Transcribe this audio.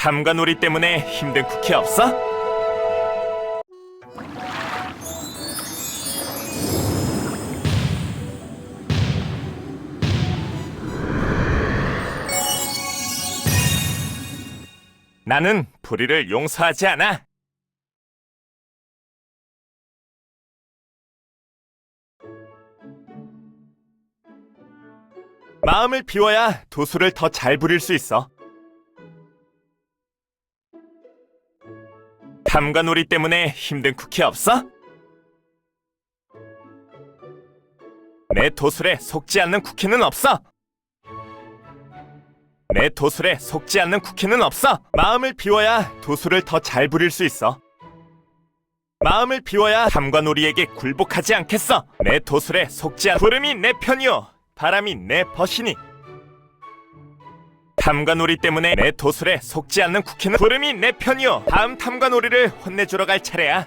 탐관오리 때문에 힘든 쿠키 없어? 나는 불의를 용서하지 않아. 마음을 비워야 도수를 더 잘 부릴 수 있어. 탐관오리 때문에 힘든 쿠키 없어? 내 도술에 속지 않는 쿠키는 없어. 내 도술에 속지 않는 쿠키는 없어. 마음을 비워야 도술을 더 잘 부릴 수 있어. 마음을 비워야 탐관오리에게 굴복하지 않겠어. 내 도술에 속지 않. 구름이 내 편이요, 바람이 내 벗이니. 탐관오리 때문에 내 도술에 속지 않는 쿠키는 구름이 내 편이요. 다음 탐관오리를 혼내주러 갈 차례야.